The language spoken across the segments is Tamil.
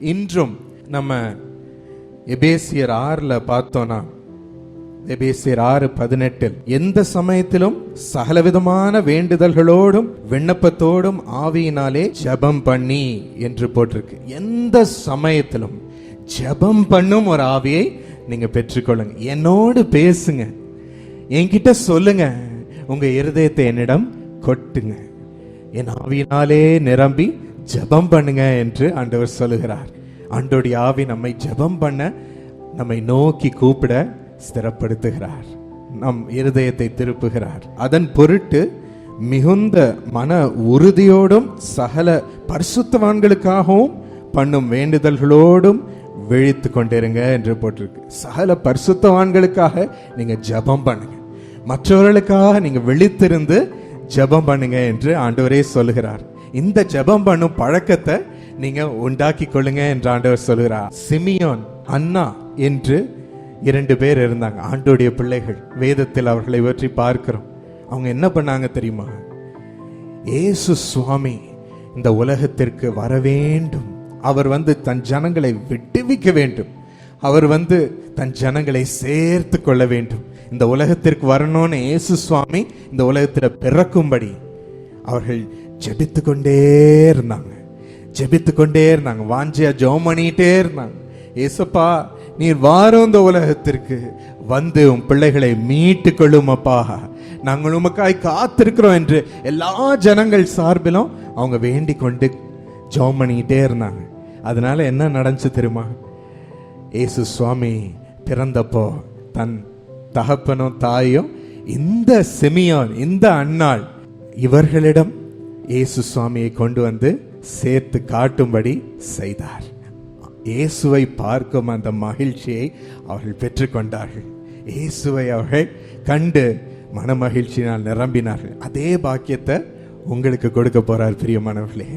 இன்றும் நம்ம எபேசியர் ஆறில் பார்த்தோன்னா எபேசியர் ஆறு பதினெட்டில் எந்த சமயத்திலும் சகலவிதமான வேண்டுதல்களோடும் விண்ணப்பத்தோடும் ஆவியினாலே ஜெபம் பண்ணி என்று போட்டிருக்கு. எந்த சமயத்திலும் ஜெபம் பண்ணும் ஒரு ஆவியை நீங்க பெற்றுக்கொள்ளுங்க. என்னோடு பேசுங்க. என்கிட்ட சொல்லுங்க. உங்க இருதயத்தை என்னிடம் கொட்டுங்க. என் ஆவியினாலே நிரம்பி ஜெபம் பண்ணுங்க என்று ஆண்டவர் சொல்லுகிறார். ஆண்டோடைய ஆவி நம்மை ஜெபம் பண்ண நம்மை நோக்கி கூப்பிட ஸ்திரப்படுத்துகிறார். நம் இருதயத்தை திருப்புகிறார். அதன் பொருட்டு மிகுந்த மன உறுதியோடும் சகல பரிசுத்தவான்களுக்காகவும் பண்ணும் வேண்டுதல்களோடும் விழித்து கொண்டிருங்க என்று போட்டிருக்கு. சகல பரிசுத்தவான்களுக்காக நீங்க ஜெபம் பண்ணுங்க. மற்றவர்களுக்காக நீங்க விழித்திருந்து ஜெபம் பண்ணுங்க என்று ஆண்டவரே சொல்லுகிறார். இந்த ஜெபம் பண்ணும் பழக்கத்தை நீங்க உண்டாக்கி கொள்ளுங்க என்று ஆண்டவர் சொல்லுகிறார். சிமியோன் அண்ணா என்று இரண்டு பேர் இருந்தாங்க. ஆண்டோடைய பிள்ளைகள். வேதத்தில் அவர்களை பற்றி பார்க்கிறோம். அவங்க என்ன பண்ணாங்க தெரியுமா? ஏசு சுவாமி இந்த உலகத்திற்கு வர வேண்டும். அவர் வந்து தன் ஜனங்களை விடுவிக்க வேண்டும். அவர் வந்து தன் ஜனங்களை சேர்த்து கொள்ள வேண்டும். இந்த உலகத்திற்கு வரணும்னு இயேசு சுவாமி இந்த உலகத்தில் பிறக்கும்படி அவர்கள் ஜெபித்து கொண்டே இருந்தாங்க. ஜெபித்து கொண்டே இருந்தாங்க. வாஞ்சியா ஜெபம் பண்ணிட்டே இருந்தாங்க. ஏசப்பா நீர் வாரம் இந்த உலகத்திற்கு வந்து உன் பிள்ளைகளை மீட்டு கொள்ளும் அப்பா. நாங்கள் உமக்காய் காத்திருக்கிறோம் என்று எல்லா ஜனங்கள் சார்பிலும் அவங்க வேண்டி கொண்டு ஜெபம் பண்ணிக்கிட்டே இருந்தாங்க. அதனால என்ன நடந்துச்சு தெரியுமா? ஏசு சுவாமி பிறந்தப்போ தன் தகப்பனும் தாயும் இந்த செமியான் இந்த அண்ணாள் இவர்களிடம் இயேசு சுவாமியை கொண்டு வந்து சேர்த்து காட்டும்படி செய்தார். இயேசுவை பார்க்கும் அந்த மகிழ்ச்சியை அவர்கள் பெற்றுக்கொண்டார்கள். இயேசுவை அவர்கள் கண்டு மனமகிழ்ச்சியினால் நிரம்பினார்கள். அதே பாக்கியத்தை உங்களுக்கு கொடுக்க போறார் பிரியமானவர்களே.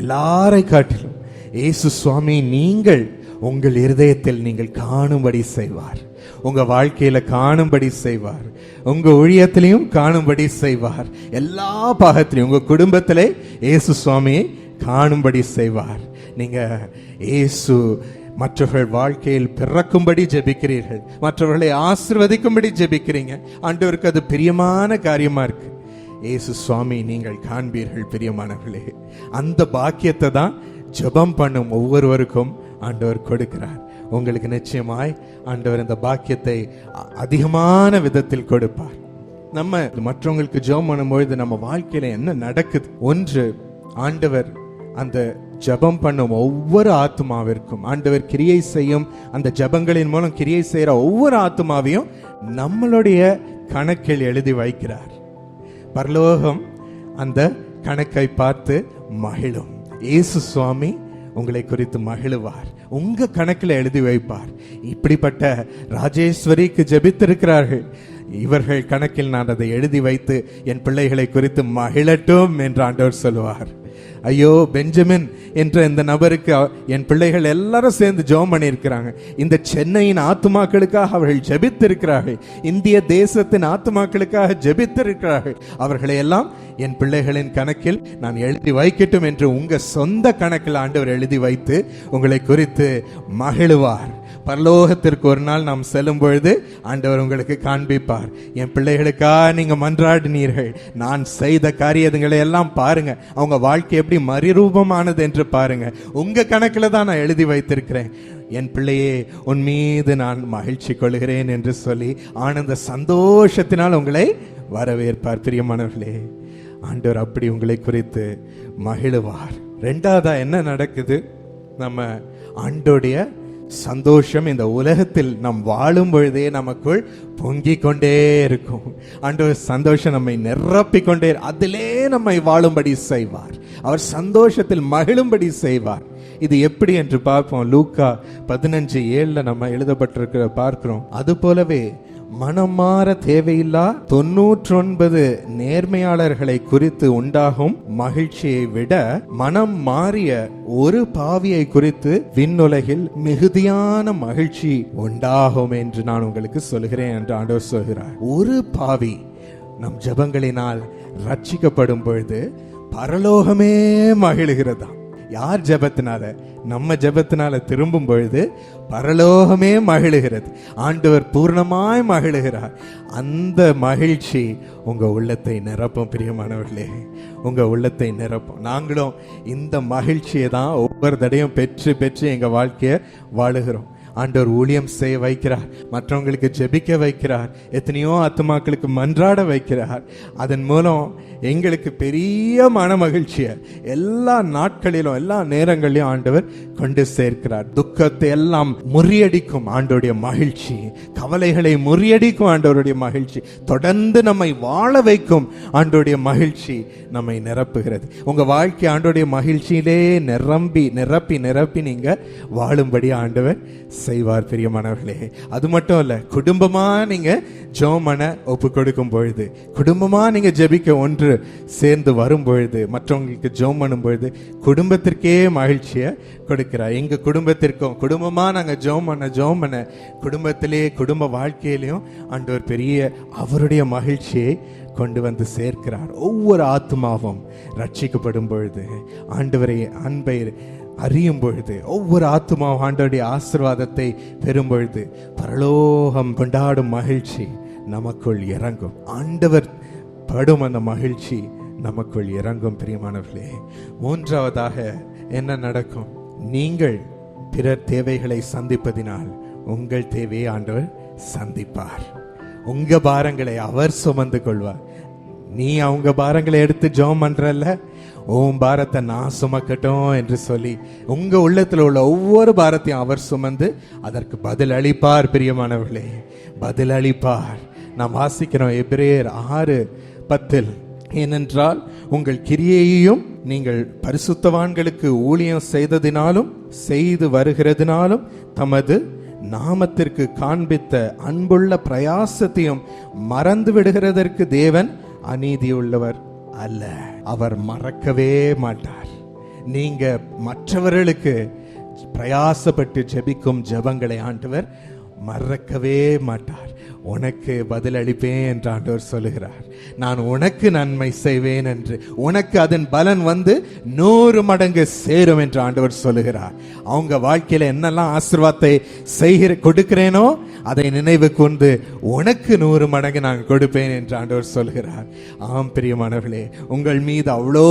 எல்லாரை காட்டிலும் இயேசு சுவாமி நீங்கள் உங்கள் இருதயத்தில் நீங்கள் காணும்படி செய்வார். உங்க வாழ்க்கையில காணும்படி செய்வார். உங்க ஊழியத்திலையும் காணும்படி செய்வார். எல்லா பாகத்திலையும் உங்க குடும்பத்திலே இயேசு சுவாமியை காணும்படி செய்வார். நீங்க இயேசு மற்றவர்கள் வாழ்க்கையில் பிறக்கும்படி ஜெபிக்கிறீர்கள். மற்றவர்களை ஆசிர்வதிக்கும்படி ஜெபிக்கிறீங்க. ஆண்டவருக்கு அது பிரியமான காரியமா இருக்கு. ஏசு சுவாமி நீங்கள் காண்பீர்கள் பிரியமானவர்களே. அந்த பாக்கியத்தை தான் ஜெபம் பண்ணும் ஒவ்வொருவருக்கும் ஆண்டவர் கொடுக்கிறார். உங்களுக்கு நிச்சயமாய் ஆண்டவர் இந்த பாக்கியத்தை அதிகமான விதத்தில் கொடுப்பார். நம்ம மற்றவங்களுக்கு ஜெபம் பண்ணும்பொழுது நம்ம வாழ்க்கையில என்ன நடக்குது? ஒன்று ஆண்டவர் அந்த ஜெபம் பண்ணும் ஒவ்வொரு ஆத்மாவிற்கும் ஆண்டவர் கிரியை செய்யும் அந்த ஜெபங்களின் மூலம் கிரியை செய்யற ஒவ்வொரு ஆத்மாவையும் நம்மளுடைய கணக்கில் எழுதி வைக்கிறார். பரலோகம் அந்த கணக்கை பார்த்து மகிழும். இயேசு சுவாமி உங்களை குறித்து மகிழுவார். உங்க கணக்கில் எழுதி வைப்பார். இப்படிப்பட்ட ராஜேஸ்வரிக்கு ஜெபித்திருக்கிறார்கள். இவர்கள் கணக்கில் நான் அதை எழுதி வைத்து என் பிள்ளைகளை குறித்து மகிழட்டும் என்று ஆண்டவர் சொல்லுவார். ஐயோ பெஞ்சமின் என்ற இந்த நபருக்கு என் பிள்ளைகள் எல்லாரும் சேர்ந்து ஜெபம் பண்ணியிருக்கிறாங்க. இந்த சென்னையின் ஆத்துமாக்களுக்காக அவர்கள் ஜெபித்திருக்கிறார்கள். இந்திய தேசத்தின் ஆத்துமாக்களுக்காக ஜெபித்திருக்கிறார்கள். அவர்களை எல்லாம் என் பிள்ளைகளின் கணக்கில் நான் எழுதி வைக்கட்டும் என்று உங்க சொந்த கணக்கில் ஆண்டவர் எழுதி வைத்து உங்களை குறித்து மகிழுவார். பரலோகத்திற்கு ஒரு நாள் நாம் செல்லும் பொழுது ஆண்டவர் உங்களுக்கு காண்பிப்பார். என் பிள்ளைகளுக்காக நீங்க மன்றாடினீர்கள். நான் செய்த காரியங்களை எல்லாம் பாருங்க. அவங்க வாழ்க்கை எப்படி மறுரூபமானது என்று பாருங்க. உங்க கணக்கில் தான் நான் எழுதி வைத்திருக்கிறேன். என் பிள்ளையே உன் மீது நான் மகிழ்ச்சி கொள்கிறேன் என்று சொல்லி ஆனந்த சந்தோஷத்தினால் உங்களை வரவேற்பார். பிரியமானவர்களே ஆண்டவர் அப்படி உங்களை குறித்து மகிழுவார். ரெண்டாவதா என்ன நடக்குது? நம்ம ஆண்டோடைய சந்தோஷம் இந்த உலகத்தில் நாம் வாழும் பொழுதே நமக்குள் பொங்கிக் கொண்டே இருக்கும். ஆண்டவர் சந்தோஷம் நம்மை நிரப்பிக் கொண்டே அதிலே நம்மை வாழும்படி செய்வார். அவர் சந்தோஷத்தில் மகிழும்படி செய்வார். இது எப்படி என்று பார்ப்போம். லூக்கா பதினஞ்சு ஏழில் நம்ம எழுதப்பட்டிருக்கிற பார்க்கிறோம். அது போலவே மனம் மாற தேவையில்லா தொன்னூற்றொன்பது நேர்மையாளர்களை குறித்து உண்டாகும் மகிழ்ச்சியை விட மனம் மாறிய ஒரு பாவியை குறித்து விண்ணுலகில் மிகுதியான மகிழ்ச்சி உண்டாகும் என்று நான் உங்களுக்கு சொல்கிறேன் என்று ஆண்டவர் சொல்கிறார். ஒரு பாவி நம் ஜெபங்களினால் ரட்சிக்கப்படும் பொழுது பரலோகமே மகிழுகிறதா யார் ஜபத்தினால? நம்ம ஜபத்தினால திரும்பும் பொழுது பரலோகமே மகிழுகிறது. ஆண்டவர் பூர்ணமாய் மகிழுகிறார். அந்த மகிழ்ச்சி உங்க உள்ளத்தை நிரப்பும் பிரியமானவர்களே. உங்க உள்ளத்தை நிரப்பும். நாங்களும் இந்த மகிழ்ச்சியை தான் ஒவ்வொரு தடையும் பெற்று பெற்று எங்க வாழ்க்கையை வாழுகிறோம். ஆண்டவர் ஊழியம் செய்ய வைக்கிறார். மற்றவங்களுக்கு ஜெபிக்க வைக்கிறார். எத்தனையோ அத்துமாக்களுக்கு மன்றாட வைக்கிறார். அதன் மூலம் எங்களுக்கு பெரிய மன மகிழ்ச்சியை எல்லா நாட்களிலும் எல்லா நேரங்களிலும் ஆண்டவர் கொண்டு சேர்க்கிறார். துக்கத்தை எல்லாம் முறியடிக்கும் ஆண்டோடைய மகிழ்ச்சி. கவலைகளை முறியடிக்கும் ஆண்டவருடைய மகிழ்ச்சி. தொடர்ந்து நம்மை வாழ வைக்கும் ஆண்டோடைய மகிழ்ச்சி நம்மை நிரப்புகிறது. உங்க வாழ்க்கை ஆண்டோடைய மகிழ்ச்சியிலே நிரம்பி நிரப்பி நிரப்பி நீங்க வாழும்படி ஆண்டவர் செய்வார் பிரியமானவர்களே. அது மட்டும் இல்ல குடும்பமா நீங்க ஜோமன ஒப்பு கொடுக்கும் பொழுது குடும்பமா நீங்க ஜெபிக்க ஒன்று சேர்ந்து வரும் பொழுது மற்றவங்களுக்கு ஜோம் பண்ணும் பொழுது குடும்பத்திற்கே மகிழ்ச்சியை கொடுக்கிறார். எங்க குடும்பத்திற்கும் குடும்பமா நாங்க ஜோம் பண்ண ஜோம் பண்ண குடும்பத்திலே குடும்ப வாழ்க்கையிலையும் ஆண்டவர் பெரிய அவருடைய மகிழ்ச்சியை கொண்டு வந்து சேர்க்கிறார். ஒவ்வொரு ஆத்மாவும் ரட்சிக்கப்படும் பொழுது ஆண்டவரை அன்பை அறியும் பொழுது ஒவ்வொரு ஆத்மாவும் ஆண்டவருடைய ஆசிர்வாதத்தை பெறும் பொழுது பரலோகம் கொண்டாடும் மகிழ்ச்சி நமக்குள் இறங்கும். ஆண்டவர் படும் அந்த மகிழ்ச்சி நமக்குள் இறங்கும் பிரியமானவர்களே. மூன்றாவதாக என்ன நடக்கும்? நீங்கள் பிறர் தேவைகளை சந்திப்பதினால் உங்கள் தேவையை ஆண்டவர் சந்திப்பார். உங்க பாரங்களை அவர் சுமந்து கொள்வார். நீ அவங்க பாரங்களை எடுத்து ஜெபம் பண்றல்ல? உன் பாரத்தை நான் சுமக்கட்டும் என்று சொல்லி உங்க உள்ளத்தில் உள்ள ஒவ்வொரு பாரத்தையும் அவர் சுமந்து அதற்கு பதில் அளிப்பார் பிரியமானவர்களே. பதில் அளிப்பார். நாம் வாசிக்கிறோம் எபிரேயர் ஆறு பத்தில் ஏனென்றால் உங்கள் கிரியையையும் நீங்கள் பரிசுத்தவான்களுக்கு ஊழியம் செய்ததினாலும் செய்து வருகிறதினாலும் தமது நாமத்திற்கு காண்பித்த அன்புள்ள பிரயாசத்தையும் மறந்து விடுகிறதற்கு தேவன் அநீதியுள்ளவர். அல்ல. அவர் மறக்கவே மாட்டார். நீங்க மற்றவர்களுக்கு பிரயாசப்பட்டு ஜெபிக்கும் ஜெபங்களை ஆண்டவர் மறக்கவே மாட்டார். உனக்கு பதிலளிப்பேன் என்று ஆண்டவர் சொல்லுகிறார். நான் உனக்கு நன்மை செய்வேன் என்று. உனக்கு அதன் பலன் வந்து நூறு மடங்கு சேரும் என்று ஆண்டவர் சொல்லுகிறார். அவங்க வாழ்க்கையில என்னெல்லாம் ஆசிர்வாதத்தை செய்கிற கொடுக்கிறேனோ அதை நினைவு கொண்டு உனக்கு நூறு மடங்கு நான் கொடுப்பேன் என்று ஆண்டவர் சொல்கிறார் ஆம் பிரியமானவர்களே உங்கள் மீது அவ்வளோ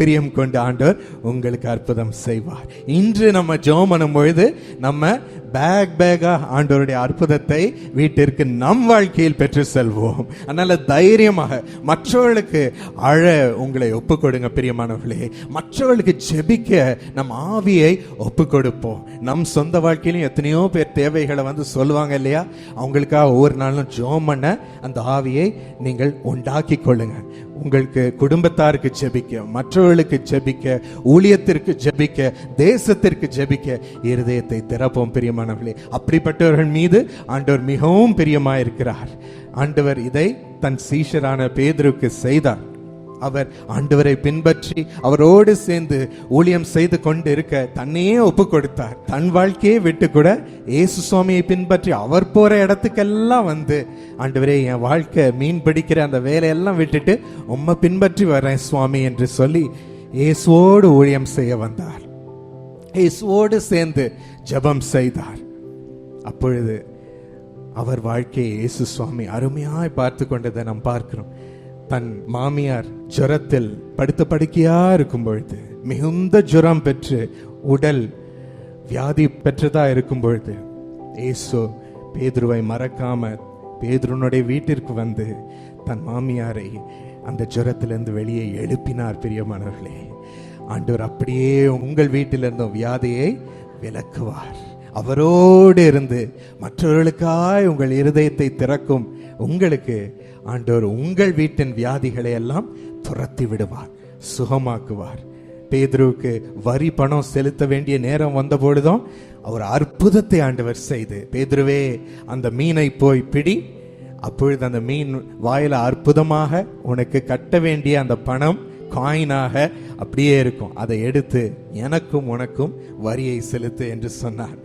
பிரியம் கொண்டு ஆண்டவர் உங்களுக்கு அற்புதம் செய்வார். இன்று நம்ம ஜோமனும் பண்ணும் பொழுது நம்ம பேக் பேக்காக ஆண்டவருடைய அற்புதத்தை வீட்டிற்கு நம் வாழ்க்கையில் பெற்று செல்வோம். அதனால தைரியமாக மற்றவர்களுக்கு அழ உங்களை ஒப்பு கொடுங்க பிரியமானவர்களே. மற்றவர்களுக்கு ஜெபிக்க நம் ஆவியை ஒப்பு கொடுப்போம் நம் சொந்த வாழ்க்கையிலும் எத்தனையோ பேர் தேவைகளை வந்து சொல்லுவாங்க இல்லையா? அவங்களுக்காக ஒவ்வொரு நாளும் ஜோம் பண்ண அந்த ஆவியை நீங்கள் உண்டாக்கி கொள்ளுங்க. உங்களுக்கு குடும்பத்தாருக்கு ஜெபிக்க மற்றவர்களுக்கு ஜெபிக்க ஊழியத்திற்கு ஜெபிக்க தேசத்திற்கு ஜெபிக்க இருதயத்தை திறப்போம் பிரியமானவர்களே. அப்படிப்பட்டவர்கள் மீது ஆண்டவர் மிகவும் பிரியமாயிருக்கிறார். ஆண்டவர் இதை தன் சீஷரான பேதருக்கு செய்தார். அவர் ஆண்டவரை பின்பற்றி அவரோடு சேர்ந்து ஊழியம் செய்து கொண்டு இருக்க தன்னையே ஒப்பு கொடுத்தார் தன் வாழ்க்கையை விட்டு கூட இயேசு சுவாமியை பின்பற்றி அவர் போற இடத்துக்கெல்லாம் வந்து ஆண்டவரே என் வாழ்க்கை மீன் பிடிக்கிற அந்த வேலையெல்லாம் விட்டுட்டு உம்மை பின்பற்றி வரேன் சுவாமி என்று சொல்லி இயேசுவோடு ஊழியம் செய்ய வந்தார். இயேசுவோடு சேர்ந்து ஜெபம் செய்தார். அப்பொழுது அவர் வாழ்க்கையை இயேசு சுவாமி அருமையாய் பார்த்து கொண்டதை நாம் பார்க்கிறோம். தன் மாமியார் ஜுரத்தில் படுத்த படுக்கையா இருக்கும் பொழுது மிகுந்த ஜுரம் பெற்று உடல் வியாதி பெற்றதா இருக்கும் பொழுது இயேசு பேதுருவை மறக்காம பேதுருனுடைய வீட்டிற்கு வந்து தன் மாமியாரை அந்த ஜுரத்திலிருந்து வெளியே எழுப்பினார். பிரியமானவர்களே ஆண்டவர் அப்படியே உங்கள் வீட்டிலிருந்த வியாதியை விலக்குவார். அவரோடு இருந்து மற்றவர்களுக்காய் உங்கள் இருதயத்தை திறக்கும். உங்களுக்கு ஆண்டவர் உங்கள் வீட்டின் வியாதிகளை எல்லாம் துரத்தி விடுவார் சுகமாக்குவார். பேதுருவுக்கு வரி பணம் செலுத்த வேண்டிய நேரம் வந்த பொழுதும் அவர் அற்புதத்தை ஆண்டவர் செய்து பேதுருவே அந்த மீனை போய் பிடி. அப்பொழுது அந்த மீன் வாயில அற்புதமாக உனக்கு கட்ட வேண்டிய அந்த பணம் காயினாக அப்படியே இருக்கும். அதை எடுத்து எனக்கும் உனக்கும் வரியை செலுத்து என்று சொன்னார்.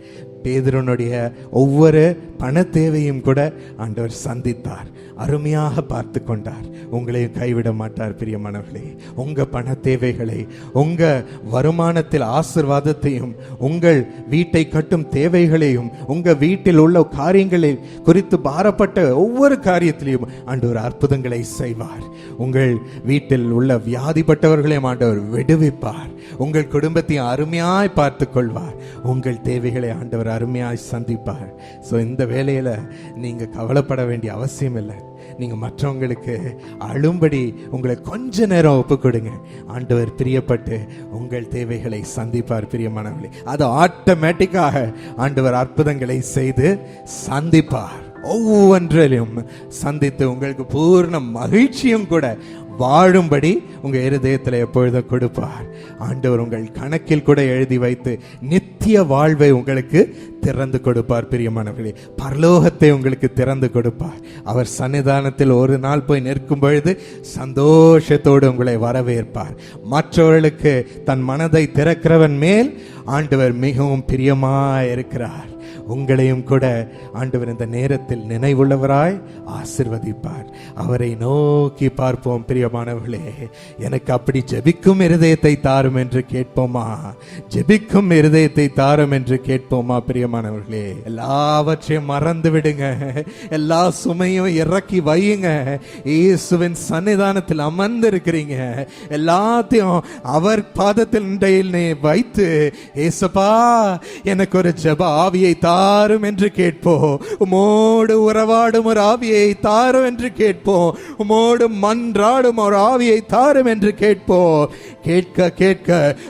பேதுருனுடைய ஒவ்வொரு பண தேவையும் கூட ஆண்டவர் சந்தித்தார். அருமையாக பார்த்து கொண்டார். உங்களையும் கைவிட மாட்டார் பிரியமானவர்களே. உங்க பண தேவைகளை உங்க வருமானத்தில் ஆசிர்வாதத்தையும் உங்கள் வீட்டை கட்டும் தேவைகளையும் உங்க வீட்டில் உள்ள காரியங்களை குறித்து பாரப்பட்ட ஒவ்வொரு காரியத்திலையும் ஆண்டவர் அற்புதங்களை செய்வார். உங்கள் வீட்டில் உள்ள வியாதிப்பட்டவர்களையும் ஆண்டவர் விடுவிப்பார். உங்கள் குடும்பத்தையும் அருமையாய் பார்த்து கொள்வார். உங்கள் தேவைகளை ஆண்டவர் அருமையாக சந்திப்பார். ஸோ இந்த வேலையில் நீங்கள் கவலைப்பட வேண்டிய அவசியம் இல்லை நீங்கள் மற்றவங்களுக்கு அழும்படி உங்களை கொஞ்ச நேரம் ஒப்பு கொடுங்க ஆண்டவர் பிரியப்பட்டு உங்கள் தேவைகளை சந்திப்பார் பிரியமானவர்களே அது ஆட்டோமேட்டிக்காக ஆண்டவர் அற்புதங்களை செய்து சந்திப்பார். ஒவ்வொன்றிலும் சந்தித்து உங்களுக்கு பூர்ண மகிழ்ச்சியும் கூட வாழும்படி உங்கள் இருதயத்தில் எப்பொழுதும் கொடுப்பார். ஆண்டவர் உங்கள் கணக்கில் கூட எழுதி வைத்து நித்திய வாழ்வை உங்களுக்கு திறந்து கொடுப்பார் பிரியமானவர்களே. பரலோகத்தை உங்களுக்கு திறந்து கொடுப்பார். அவர் சன்னிதானத்தில் ஒரு நாள் போய் நிற்கும் பொழுது சந்தோஷத்தோடு உங்களை வரவேற்பார். மற்றவர்களுக்கு தன் மனதை திறக்கிறவன் மேல் ஆண்டவர் மிகவும் பிரியமாக இருக்கிறார் உங்களையும் கூட ஆண்டவர் இந்த நேரத்தில் நினைவுள்ளவராய் ஆசிர்வதிப்பார். அவரை நோக்கி பார்ப்போம் பிரியமானவர்களே. எனக்கு அப்படி ஜெபிக்கும் இருதயத்தை தாரும் என்று கேட்போமா? ஜெபிக்கும் இருதயத்தை தாரும் என்று கேட்போமா பிரியமானவர்களே? எல்லாவற்றையும் மறந்து விடுங்க எல்லா சுமையும் இறக்கி வையுங்க. இயேசுவின் சன்னிதானத்தில் அமர்ந்து இருக்கிறீங்க எல்லாத்தையும் அவர் பாதத்தில் வைத்து ஏசப்பா எனக்கு ஒரு ஜெப ஆவியை தா தாரும் என்று கேட்போம். உமோடு உறவாடும் ஒரு ஆவியை தாரும் என்று கேட்போம். உமோடு மன்றாடும் ஒரு ஆவியை தாரும் என்று கேட்போம். கேட்க கேட்க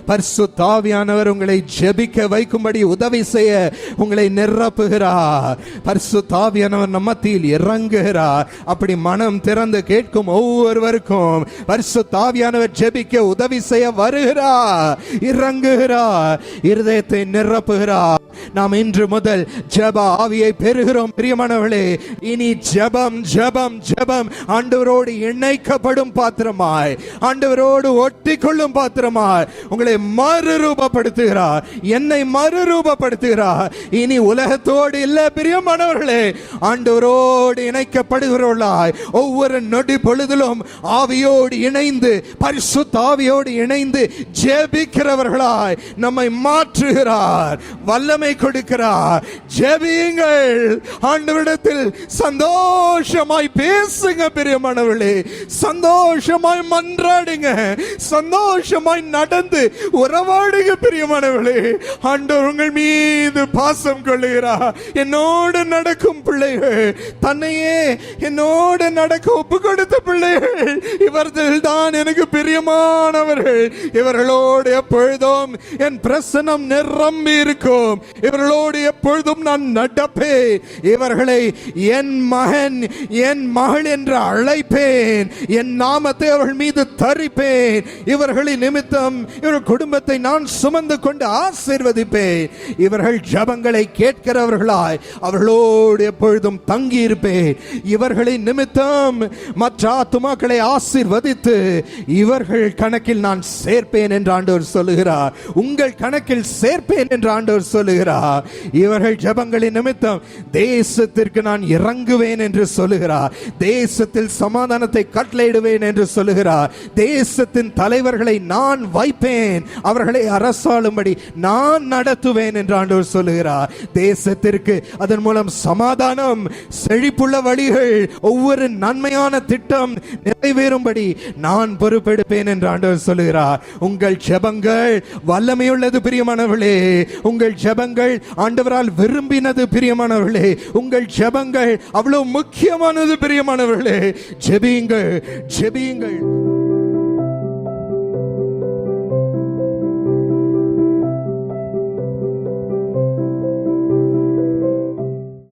பர்சு தாவியானவர் உங்களை ஜெபிக்க வைக்கும்படி உதவி செய்ய உங்களை நிரப்புகிறார் பர்சு தாவியானவர் நம்ம மத்தியில் இறங்குகிறார் அப்படி மனம் திறந்து கேட்கும் ஒவ்வொருவருக்கும் பரிசு தாவியானவர் ஜெபிக்க உதவி செய்ய வருகிறார் இறங்குகிறார் இருதயத்தை நிரப்புகிறார் நாம் இன்று முதல் ஜெப ஆவியை பெறுகிறோம். பிரியமானவர்களே இனி ஜெபம் ஜெபம் ஜெபம். ஆண்டவரோடு இணைக்கப்படும் பாத்திரமாய். ஆண்டவரோடு ஒட்டி கொள்ளும் பாத்திரமாய். உங்களை மறுரூபப்படுத்துகிறார். என்னை மறுரூபப்படுத்துகிறார். இனி உலகத்தோடு இல்ல பிரியமானவர்களே ஆண்டவரோடு இணைக்கப்படுகிறவர்களாய். ஒவ்வொரு நொடி பொழுதிலும் ஆவியோடு இணைந்து பரிசுத்த ஆவியோடு இணைந்து ஜெபிக்கிறவர்களாய் நம்மை மாற்றுகிறார் வல்லமை கொடுக்கிறார். ஜெபியுங்கள். ஆண்டவரிடத்தில் சந்தோஷமாய் பேசுங்க பிரியமானவர்களே. சந்தோஷமாய் மன்றாடுங்க. சந்தோஷமாய் நடந்து உறவாடுங்க பிரியமானவர்களே. ஆண்டவர் உங்கள் மீது பாசம் கொள்ளுகிறா. என்னோடு நடக்கும் பிள்ளைகள் தன்னையே என்னோடு நடக்க ஒப்பு கொடுத்த பிள்ளைகள் இவர்கள் தான் எனக்கு பிரியமானவர்கள். இவர்களோடு எப்பொழுதும் என் பிரசனம் நிரம்பி இருக்கும். இவர்களோடு எப்பொழுதும் நான் நடப்பே. இவர்களை என் மகன் என் மகள் என்று அழைப்பேன். என் நாமத்தை அவர்கள் மீது தரிப்பேன். இவர்களின் நிமித்தம் இவர்கள் குடும்பத்தை நான் சுமந்து கொண்டு ஆசீர்வதிப்பேன். இவர்கள் ஜபங்களை கேட்கிறவர்களாய் அவர்களோடு எப்பொழுதும் தங்கி இருப்பேன் இவர்களின் நிமித்தம் மற்ற ஆத்துமாக்களை ஆசீர்வதித்து இவர்கள் கணக்கில் நான் சேர்ப்பேன் என்று ஆண்டவர் சொல்லுகிறார். உங்கள் கணக்கில் சேர்ப்பேன் என்று ஆண்டவர் சொல்லுகிறார். இவர்கள் ஜபங்களின் நிமித்தம் தேசத்திற்கு நான் இறங்குவேன் என்று சொல்லுகிறார். தேசத்தில் சமாதானத்தை கட்டளையிடுவேன் என்று சொல்லுகிறார். தேசத்தின் தலைவர்களை நான் வைப்பேன். அவர்களை அரசாளும்படி நான் நடத்துவேன் என்று ஆண்டவர் சொல்லுகிறார். தேசத்திற்கு அதன் மூலம் சமாதானம் செழிப்புள்ள வழிகள் ஒவ்வொரு நன்மையான திட்டம் நிறைவேறும்படி நான் பொறுப்பெடுப்பேன் என்று ஆண்டவர் சொல்லுகிறார். உங்கள் ஜபங்கள் வல்லமையுள்ளது பிரியமானவர்களே. உங்கள் ஜபங்கள் ஆண்டவரால் விரும்பினது பிரியமானவர்களே உங்கள் ஜெபங்கள் அவ்வளவு முக்கியமானது பிரியமானவர்களே. ஜெபியுங்கள் ஜெபியுங்கள்.